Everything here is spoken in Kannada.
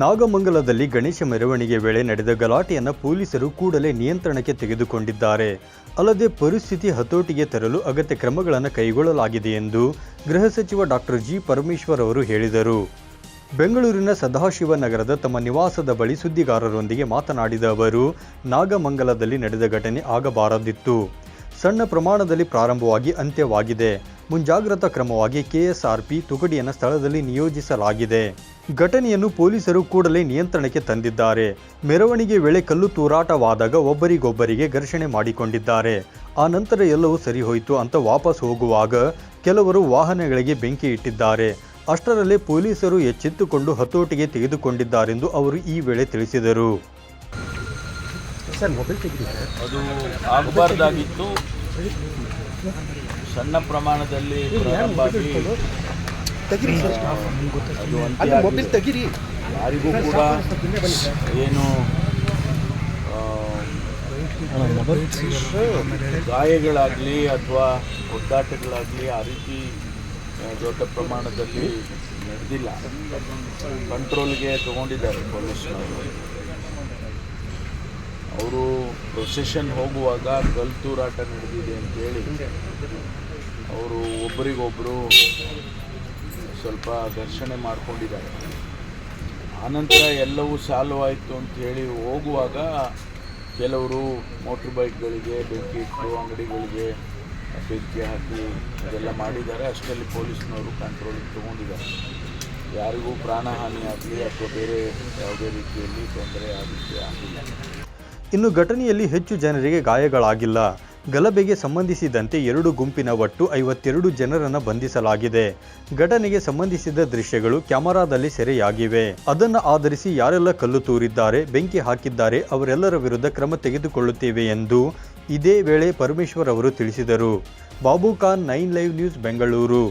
ನಾಗಮಂಗಲದಲ್ಲಿ ಗಣೇಶ ಮೆರವಣಿಗೆ ವೇಳೆ ನಡೆದ ಗಲಾಟೆಯನ್ನು ಪೊಲೀಸರು ಕೂಡಲೇ ನಿಯಂತ್ರಣಕ್ಕೆ ತೆಗೆದುಕೊಂಡಿದ್ದಾರೆ. ಅಲ್ಲದೆ ಪರಿಸ್ಥಿತಿ ಹತೋಟಿಗೆ ತರಲು ಅಗತ್ಯ ಕ್ರಮಗಳನ್ನು ಕೈಗೊಳ್ಳಲಾಗಿದೆ ಎಂದು ಗೃಹ ಸಚಿವ ಡಾಕ್ಟರ್ ಜಿ. ಪರಮೇಶ್ವರ್ ಅವರು ಹೇಳಿದರು. ಬೆಂಗಳೂರಿನ ಸದಾಶಿವ ನಗರದ ತಮ್ಮ ನಿವಾಸದ ಬಳಿ ಸುದ್ದಿಗಾರರೊಂದಿಗೆ ಮಾತನಾಡಿದ ಅವರು, ನಾಗಮಂಗಲದಲ್ಲಿ ನಡೆದ ಘಟನೆ ಆಗಬಾರದಿತ್ತು. ಸಣ್ಣ ಪ್ರಮಾಣದಲ್ಲಿ ಪ್ರಾರಂಭವಾಗಿ ಅಂತ್ಯವಾಗಿದೆ. ಮುಂಜಾಗ್ರತಾ ಕ್ರಮವಾಗಿ ಕೆಎಸ್ಆರ್ಪಿ ತುಕಡಿಯನ್ನು ಸ್ಥಳದಲ್ಲಿ ನಿಯೋಜಿಸಲಾಗಿದೆ. ಘಟನೆಯನ್ನು ಪೊಲೀಸರು ಕೂಡಲೇ ನಿಯಂತ್ರಣಕ್ಕೆ ತಂದಿದ್ದಾರೆ. ಮೆರವಣಿಗೆ ವೇಳೆ ಕಲ್ಲು ತೂರಾಟವಾದಾಗ ಒಬ್ಬರಿಗೊಬ್ಬರಿಗೆ ಘರ್ಷಣೆ ಮಾಡಿಕೊಂಡಿದ್ದಾರೆ. ಆ ನಂತರ ಎಲ್ಲವೂ ಸರಿ ಹೋಯಿತು ಅಂತ ವಾಪಸ್ ಹೋಗುವಾಗ ಕೆಲವರು ವಾಹನಗಳಿಗೆ ಬೆಂಕಿ ಇಟ್ಟಿದ್ದಾರೆ. ಅಷ್ಟರಲ್ಲೇ ಪೊಲೀಸರು ಎಚ್ಚೆತ್ತುಕೊಂಡು ಹತೋಟಿಗೆ ತೆಗೆದುಕೊಂಡಿದ್ದಾರೆಂದು ಅವರು ಈ ವೇಳೆ ತಿಳಿಸಿದರು. ಸರ್ ಮೊಬೈಲ್ ತೆಗೀರಿ ಅದು ಆಗಬಾರ್ದಾಗಿತ್ತು. ಸಣ್ಣ ಪ್ರಮಾಣದಲ್ಲಿ ಅದು ಅಂತ್ಯ ಯಾರಿಗೂ ಕೂಡ ಏನು ಗಾಯಗಳಾಗಲಿ ಅಥವಾ ಒದ್ದಾಟಗಳಾಗಲಿ ಆ ರೀತಿ ದೊಡ್ಡ ಪ್ರಮಾಣದಲ್ಲಿ ನಡೆದಿಲ್ಲ. ಕಂಟ್ರೋಲ್ಗೆ ತಗೊಂಡಿದ್ದಾರೆ ಪೊಲೀಸ್ನವರು ಪ್ರೊಸೆಷನ್ ಹೋಗುವಾಗ ಗಲ್ ತೂರಾಟ ನಡೆದಿದೆ ಅಂತೇಳಿ ಅವರು ಒಬ್ಬರಿಗೊಬ್ಬರು ಸ್ವಲ್ಪ ಘರ್ಷಣೆ ಮಾಡಿಕೊಂಡಿದ್ದಾರೆ. ಆನಂತರ ಎಲ್ಲವೂ ಸಾಲ್ವ್ ಆಯಿತು ಅಂತ ಹೇಳಿ ಹೋಗುವಾಗ ಕೆಲವರು ಮೋಟ್ರ್ ಬೈಕ್ಗಳಿಗೆ ಬೆಂಕಿ ಇಟ್ಟು ಅಂಗಡಿಗಳಿಗೆ ಬೆಂಕಿ ಹಾಕಿ ಇದೆಲ್ಲ ಮಾಡಿದ್ದಾರೆ. ಅಷ್ಟರಲ್ಲಿ ಪೊಲೀಸ್ನವರು ಕಂಟ್ರೋಲಿಗೆ ತೊಗೊಂಡಿದ್ದಾರೆ. ಯಾರಿಗೂ ಪ್ರಾಣಹಾನಿ ಆಗಲಿ ಅಥವಾ ಬೇರೆ ಯಾವುದೇ ರೀತಿಯಲ್ಲಿ ತೊಂದರೆ ಆಗಲಿಕ್ಕೆ ಆಗಿಲ್ಲ. ಇನ್ನು ಘಟನೆಯಲ್ಲಿ ಹೆಚ್ಚು ಜನರಿಗೆ ಗಾಯಗಳಾಗಿಲ್ಲ. ಗಲಭೆಗೆ ಸಂಬಂಧಿಸಿದಂತೆ ಎರಡು ಗುಂಪಿನ ಒಟ್ಟು ಐವತ್ತೆರಡು ಜನರನ್ನು ಬಂಧಿಸಲಾಗಿದೆ. ಘಟನೆಗೆ ಸಂಬಂಧಿಸಿದ ದೃಶ್ಯಗಳು ಕ್ಯಾಮೆರಾದಲ್ಲಿ ಸೆರೆಯಾಗಿವೆ. ಅದನ್ನು ಆಧರಿಸಿ ಯಾರೆಲ್ಲ ಕಲ್ಲು ತೂರಿದ್ದಾರೆ, ಬೆಂಕಿ ಹಾಕಿದ್ದಾರೆ, ಅವರೆಲ್ಲರ ವಿರುದ್ಧ ಕ್ರಮ ತೆಗೆದುಕೊಳ್ಳುತ್ತೇವೆ ಎಂದು ಇದೇ ವೇಳೆ ಪರಮೇಶ್ವರ್ ಅವರು ತಿಳಿಸಿದರು. Babu Khan nine live news Bengaluru.